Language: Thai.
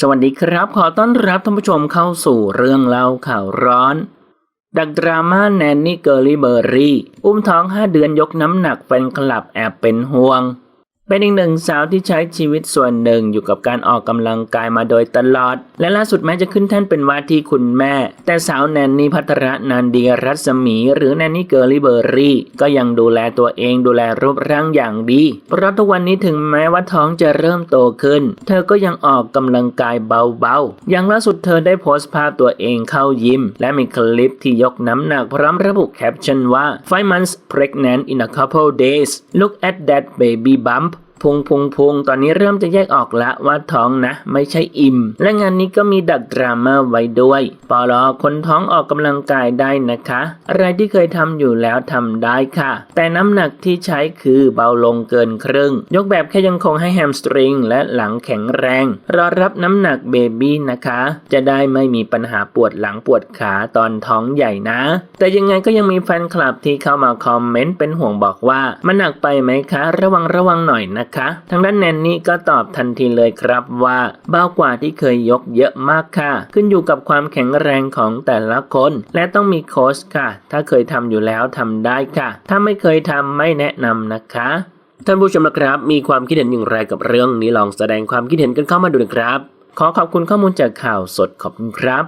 สวัสดีครับ ขอต้อนรับท่านผู้ชมเข้าสู่เรื่องเล่าข่าวร้อน ดักดราม่าแนนนี่เกอร์ลี่เบอร์รี่ อุ้มท้อง 5 เดือนยกน้ำหนักแฟนคลับแอบเป็นห่วง เป็นอีกหนึ่งสาวที่ใช้ชีวิตส่วนหนึ่งอยู่กับการออกกำลังกายมาโดยตลอด และล่าสุดแม้จะขึ้นแท่นเป็นว่าที่คุณแม่ แต่สาวแนนนี่พัทรนันดีรัศมี หรือแนนนี่เกอร์ลี่เบอร์รี่ ก็ยังดูแลตัวเองดูแลรูปร่างอย่างดี เพราะทุกวันนี้ถึงแม้ว่าท้องจะเริ่มโตขึ้น เธอก็ยังออกกำลังกายเบาๆ อย่างล่าสุดเธอได้โพสต์ภาพตัวเองเข้ายิมและมีคลิปที่ยกน้ำหนักพร้อมระบุแคปชั่นว่า five months pregnant in a couple days look at that baby bump พุงพุงพุงตอนนี้เริ่มจะแยกออกละว่าท้องนะ ไม่ใช่อิ่ม และงานนี้ก็มีดักดราม่าไว้ด้วยปอลอคนท้องออกกำลังกายได้นะคะ อะไรที่เคยทำอยู่แล้วทำได้ค่ะ แต่น้ำหนักที่ใช้คือเบาลงเกินครึ่ง ยกแบบแค่ยังคงให้แฮมสตริงและหลังแข็งแรง รอรับน้ำหนักเบบี้นะคะ จะได้ไม่มีปัญหาปวดหลังปวดขาตอนท้องใหญ่นะ แต่ยังไงก็ยังมีแฟนคลับที่เข้ามาคอมเมนต์เป็นห่วงบอกว่ามันหนักไปไหมคะ ระวังระวังหน่อยนะนะคะ ทางด้านแนนนี่ก็ตอบทันทีเลยครับว่าเบากว่าที่เคยยกเยอะมากค่ะ ขึ้นอยู่กับความแข็งแรงของแต่ละคน และต้องมีโค้ชค่ะ ถ้าเคยทำอยู่แล้วทำได้ค่ะ ถ้าไม่เคยทำไม่แนะนำนะคะท่านผู้ชมนะครับ มีความคิดเห็นอย่างไรกับเรื่องนี้ลองแสดงความคิดเห็นกันเข้ามาดูนะครับ ขอขอบคุณข้อมูลจากข่าวสดขอบคุณครับ